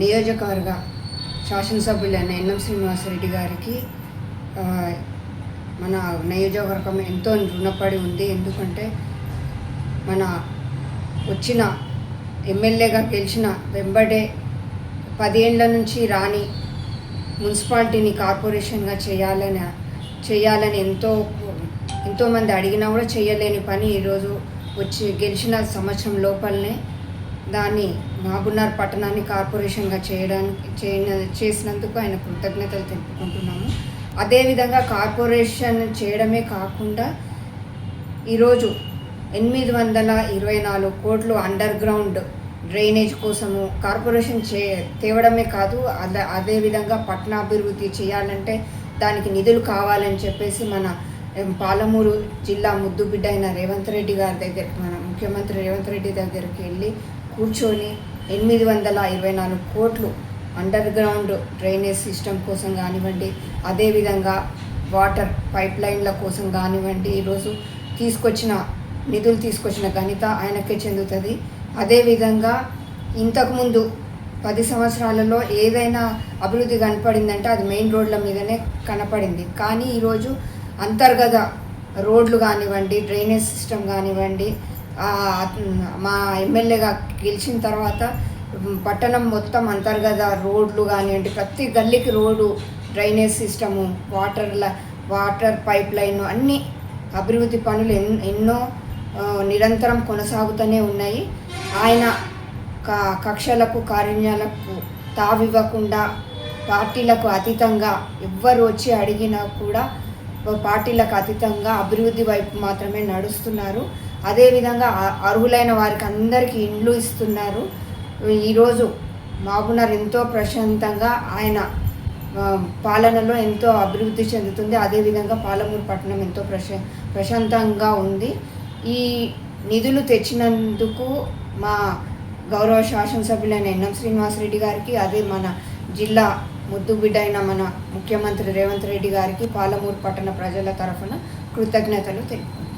నియోజకవర్గ శాసనసభ్యులైన ఎన్ఎం శ్రీనివాసరెడ్డి గారికి మన నియోజకవర్గం ఎంతో రుణపడి ఉంది. ఎందుకంటే మన వచ్చిన ఎమ్మెల్యేగా గెలిచిన వెంబడే పదేళ్ళ నుంచి రాని మున్సిపాలిటీని కార్పొరేషన్గా చేయాలని చేయాలని ఎంతో ఎంతోమంది అడిగినా కూడా చేయలేని పని ఈరోజు వచ్చి గెలిచిన సంవత్సరం లోపలనే దాన్ని నాగున్నార్ పట్టణాన్ని కార్పొరేషన్గా చేయడానికి చేసినందుకు ఆయన కృతజ్ఞతలు తెలుపుకుంటున్నాము. అదేవిధంగా కార్పొరేషన్ చేయడమే కాకుండా ఈరోజు ఎనిమిది వందల ఇరవై నాలుగు కోట్లు అండర్ గ్రౌండ్ డ్రైనేజ్ కోసము కార్పొరేషన్ చే తేవడమే కాదు అదే అదేవిధంగా పట్టణాభివృద్ధి చేయాలంటే దానికి నిధులు కావాలని చెప్పేసి మన పాలమూరు జిల్లా ముద్దుబిడ్డ అయిన రేవంత్ రెడ్డి గారి దగ్గరికి మన ముఖ్యమంత్రి రేవంత్ రెడ్డి దగ్గరికి వెళ్ళి కూర్చొని ఎనిమిది వందల ఇరవై నాలుగు కోట్లు అండర్ గ్రౌండ్ డ్రైనేజ్ సిస్టమ్ కోసం కానివ్వండి అదేవిధంగా వాటర్ పైప్ లైన్ల కోసం కానివ్వండి ఈరోజు తీసుకొచ్చిన నిధులు తీసుకొచ్చిన ఘనత ఆయనకే చెందుతుంది. అదేవిధంగా ఇంతకుముందు పది సంవత్సరాలలో ఏదైనా అభివృద్ధి కనపడిందంటే అది మెయిన్ రోడ్ల మీదనే కనపడింది. కానీ ఈరోజు అంతర్గత రోడ్లు కానివ్వండి డ్రైనేజ్ సిస్టమ్ కానివ్వండి మా ఎమ్మెల్యేగా గెలిచిన తర్వాత పట్టణం మొత్తం అంతర్గత రోడ్లు కానివ్వండి ప్రతి గల్లీకి రోడ్డు డ్రైనేజ్ సిస్టము వాటర్ల వాటర్ పైప్ లైన్ అన్ని అభివృద్ధి పనులు ఎన్- ఎన్నో నిరంతరం కొనసాగుతూనే ఉన్నాయి. ఆయన కక్షలకు కారుణ్యాలకు తావివ్వకుండా పార్టీలకు అతీతంగా ఎవ్వరు వచ్చి అడిగినా కూడా పార్టీలకు అతీతంగా అభివృద్ధి వైపు మాత్రమే నడుస్తున్నారు. అదేవిధంగా అర్హులైన వారికి అందరికీ ఇండ్లు ఇస్తున్నారు. ఈరోజు మహబూబ్నగర్ ఎంతో ప్రశాంతంగా ఆయన పాలనలో ఎంతో అభివృద్ధి చెందుతుంది. అదేవిధంగా పాలమూరు పట్టణం ఎంతో ప్రశా ప్రశాంతంగా ఉంది. ఈ నిధులు తెచ్చినందుకు మా గౌరవ శాసనసభ్యులైన ఎన్ఎం శ్రీనివాసరెడ్డి గారికి అదే మన జిల్లా ముద్దుబిడ్డ అయిన మన ముఖ్యమంత్రి రేవంత్ రెడ్డి గారికి పాలమూరు పట్టణ ప్రజల తరఫున కృతజ్ఞతలు తెలుపుకుంటున్నాను